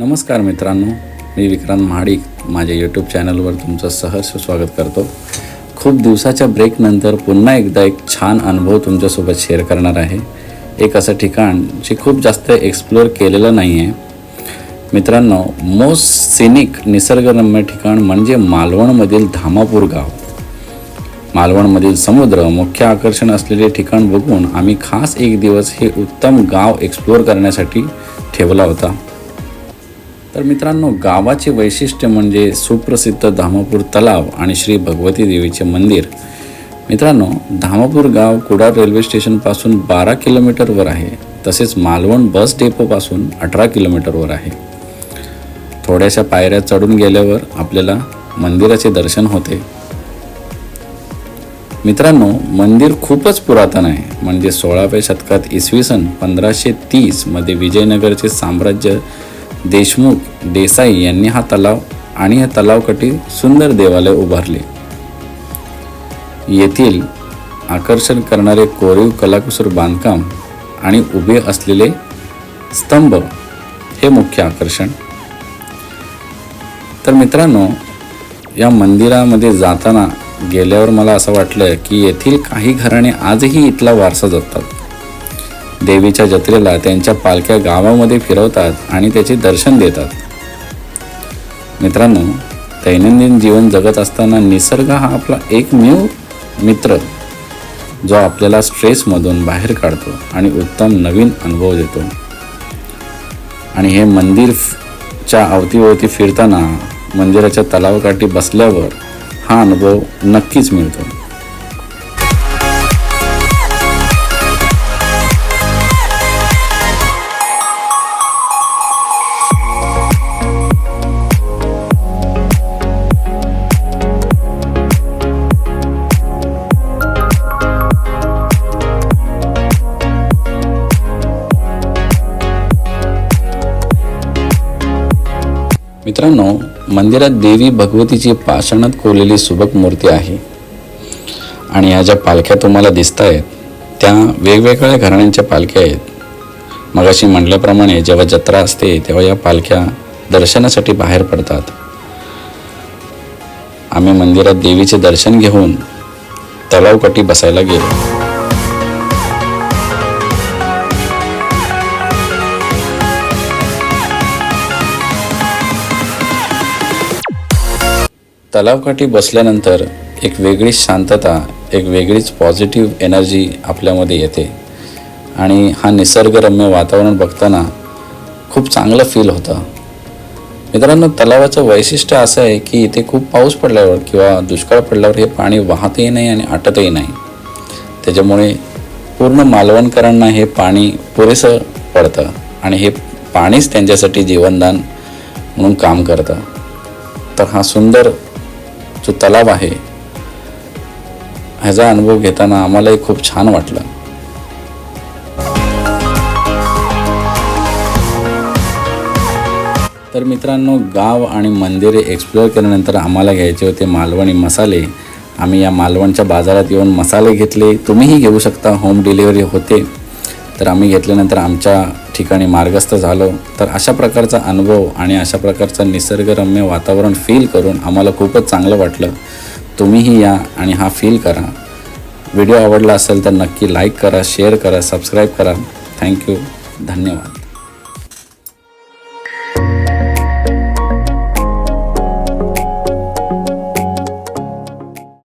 नमस्कार मित्रांनो मी विक्रांत महाडिक. माझ्या यूट्यूब चॅनलवर तुमचं सहर्ष स्वागत करतो. खूप दिवसाच्या ब्रेकनंतर पुन्हा एकदा एक छान अनुभव तुमच्यासोबत शेअर करणार आहे. एक असं ठिकाण जे खूप जास्त एक्सप्लोअर केलेलं नाही आहे मित्रांनो मोस्ट सिनिक निसर्गरम्य ठिकाण म्हणजे मालवणमधील धामापूर गाव. मालवणमधील समुद्र मुख्य आकर्षण असलेले ठिकाण बघून आम्ही खास एक दिवस हे उत्तम गाव एक्सप्लोअर करण्यासाठी ठेवला होता. तर मित्रांनो गावाचे वैशिष्ट्य म्हणजे सुप्रसिद्ध धामापूर तलाव आणि श्री भगवती देवीचे मंदिर. मित्रांनो धामापूर गाव कुडाळ रेल्वे स्टेशनपासून बारा किलोमीटरवर आहे. तसेच मालवण बस डेपोपासून अठरा किलोमीटरवर आहे. थोड्याशा पायऱ्या चढून गेल्यावर आपल्याला मंदिराचे दर्शन होते. मित्रांनो मंदिर खूपच पुरातन आहे. म्हणजे सोळाव्या शतकात इसवी सन पंधराशे तीसमध्ये विजयनगरचे साम्राज्य देशमुख देसाई यांनी हा तलाव आणि या तलावकटी सुंदर देवालय उभारले. येथील आकर्षण करणारे कोरीव कलाकुसर बांधकाम आणि उभे असलेले स्तंभ हे मुख्य आकर्षण. तर मित्रांनो या मंदिरामध्ये जाताना गेल्यावर मला असं वाटलं की येथील काही घराणे आजही इथला वारसा जपतात देवीच्या जत्रेला त्यांच्या पालख्या गावामध्ये फिरवतात आणि त्याचे दर्शन देतात. मित्रांनो दैनंदिन जीवन जगत असताना निसर्ग हा आपला एकमेव मित्र जो आपल्याला स्ट्रेसमधून बाहेर काढतो आणि उत्तम नवीन अनुभव देतो. आणि हे मंदिर च्या अवतीभोवती फिरताना मंदिराच्या तलावाकाठी बसल्यावर हा अनुभव नक्कीच मिळतो. मित्रांनो मंदिरात देवी भगवतीची पाषाणात कोरलेली सुबक मूर्ती आहे. आणि ह्या ज्या पालख्या तुम्हाला दिसत आहेत त्या वेगवेगळ्या घराण्यांच्या पालख्या आहेत. मगाशी म्हटल्याप्रमाणे जेव्हा जत्रा असते तेव्हा या पालख्या दर्शनासाठी बाहेर पडतात. आम्ही मंदिरात देवीचे दर्शन घेऊन तलावकटी बसायला गेलो. तलावकाठी बसल्यानंतर एक वेगळीच शांतता एक वेगळीच पॉझिटिव्ह एनर्जी आपल्यामध्ये येते. आणि हा निसर्गरम्य वातावरण बघताना खूप चांगलं फील होतं. मित्रांनो तलावाचं वैशिष्ट्य असं आहे की इथे खूप पाऊस पडल्यावर किंवा दुष्काळ पडल्यावर हे पाणी वाहतही नाही आणि आटतही नाही. त्याच्यामुळे पूर्ण मालवणकरांना हे पाणी पुरेसं पडतं आणि हे पाणीच त्यांच्यासाठी जीवनदान म्हणून काम करतं. तर हा सुंदर जो तलाव आहे ह्याचा अनुभव घेताना आम्हालाही खूप छान वाटलं. तर मित्रांनो गाव आणि मंदिरे एक्सप्लोअर केल्यानंतर आम्हाला घ्यायचे होते मालवणी मसाले. आम्ही या मालवणच्या बाजारात येऊन मसाले घेतले. तुम्हीही घेऊ शकता होम डिलिव्हरी होते. तर आम्ही घेतल्यानंतर आमच्या ठिकाणी मार्गस्थ झालो. तर अशा प्रकारचा अनुभव आणि अशा प्रकारचं निसर्गरम्य वातावरण फील करून आम्हाला खूपच चांगलं वाटलं. तुम्हीही या आणि हा फील करा. व्हिडिओ आवडला असेल तर नक्की लाईक करा शेअर करा सबस्क्राईब करा. थँक्यू धन्यवाद.